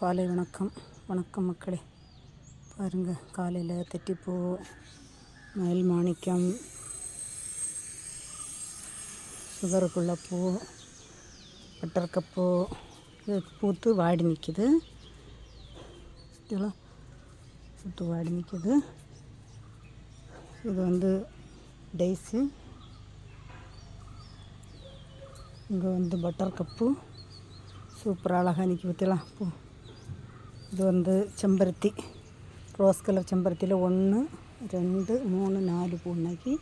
காலை வணக்கம். வணக்கம் மக்களே. பாருங்கள் காலையில் தெட்டிப்பூ மயில் மாணிக்கம் சுகருக்குள்ள பூ பட்டர்கப்பூ இது பூத்து வாடி நிற்கிது இதெல்லாம் பூத்து வாடி நிற்கிது இது வந்து டெய்ஸு இங்கே வந்து பட்டர் கப்பு சூப்பராக அழகாக நிற்கி பற்றிலாம் பூ. இது வந்து செம்பருத்தி ரோஸ் கலர் செம்பருத்தியில் ஒன்று ரெண்டு மூணு நாலு பூ இன்னைக்கு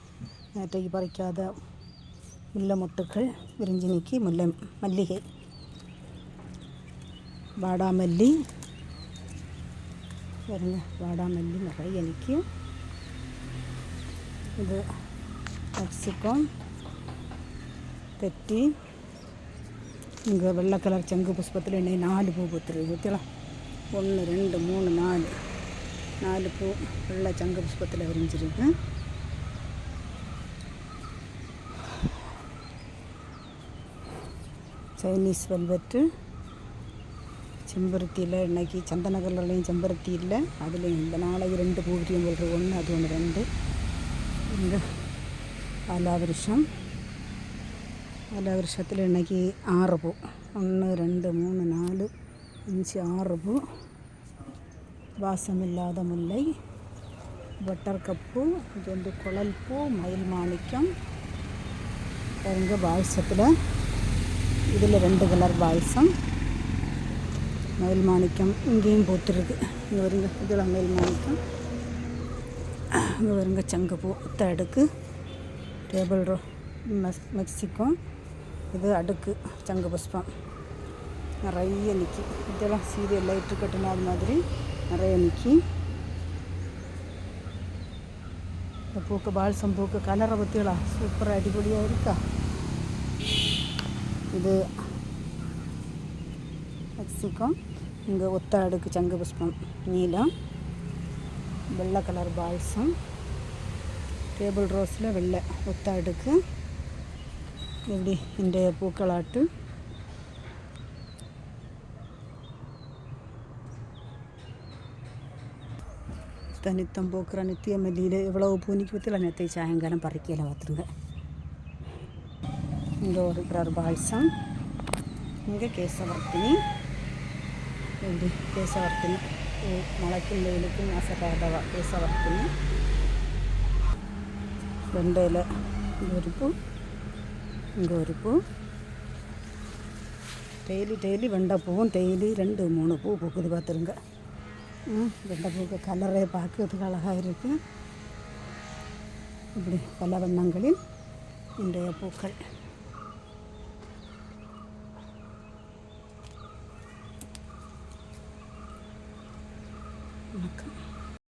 நேற்றைக்கு பறிக்காத முல்லை மொட்டுக்கள் விரிஞ்சு நிற்கி முல்லை மல்லிகை வாடாமல்லி பாருங்க வாடாமல்லி நிறைய நிற்கும் இது மெக்சிகம் தெட்டி இங்கே வெள்ளை கலர் சங்கு புஷ்பத்தில் இன்னைக்கு ஒன்று ரெண்டு மூணு நாலு. நாலு பூ வெள்ளை சங்கு புஷ்பத்தில் விரிஞ்சிருக்கு. Chinese velvet. செம்பருத்தியில் இன்னைக்கு சந்தன கலர்லேயும் செம்பருத்தி இல்லை. அதுலேயும் இந்த நாளைக்கு ரெண்டு பூ விரியும் போல் ஒன்று அது ஒன்று ரெண்டு. இந்த ஆலாவிருஷம் ஆலாவிருஷத்தில் இன்றைக்கி ஆறு பூ. ஒன்று ரெண்டு மூணு நாலு. இஞ்சி ஆறு பூ வாசமில்லாத முல்லை பட்டர் கப்பு இது வந்து குழல் பூ மயில் மாணிக்கம் பாருங்க பாயசத்தில் இதில் ரெண்டு கலர் பாயசம். மயில் மாணிக்கம் இங்கேயும் பூத்துருக்கு இங்கே வருங்க இதில் மயில் மாணிக்கம். இங்கே வருங்க சங்கு பூ. அடுக்கு டேபிள் ரோ மெஸ் மெக்சிகோ. இது அடுக்கு சங்கு புஷ்பம். நிறைய நிற்கி இதெல்லாம் சீரியல் லைட்டு கட்டின அது மாதிரி நிறைய நிற்கி இந்த பூக்கு பால்சம் பூக்கு கலரை பற்றிகளா சூப்பராக அடிப்பொடியாக இருக்கா இது மெக்சிகோ இங்கே ஒத்த அடுக்கு சங்கு புஷ்பம் நீலம் வெள்ளை கலர் பால்சம் டேபிள் ரோஸில் வெள்ளை ஒத்த அடுக்கு இப்படி இன்றைய பூக்களாட்டு தனித்தம் பூக்கிற நித்திய மல்லியில் எவ்வளவு பூனிக்கு பற்றில நேற்றை சாயங்காலம் பறிக்கையில் பார்த்துருங்க இங்கே ஒரு கலர் பால்சம் இங்கே கேசவர்த்தினி இப்படி கேசவர்த்தினி மழைக்கும் வெயிலுக்கும் அசகாதவா கேசவர்த்தினி ரெண்டு இலை இங்கே ஒரு பூ இங்கே ஒரு பூ டெய்லி டெய்லி வெண்டை பூவும் டெய்லி ரெண்டு மூணு பூ பூக்குது பார்த்துருங்க வெண்டை பூக்கு கலரே பார்க்கறதுக்கு அழகாக இருக்குது இப்படி பல வண்ணங்களில் இன்றைய பூக்கள்.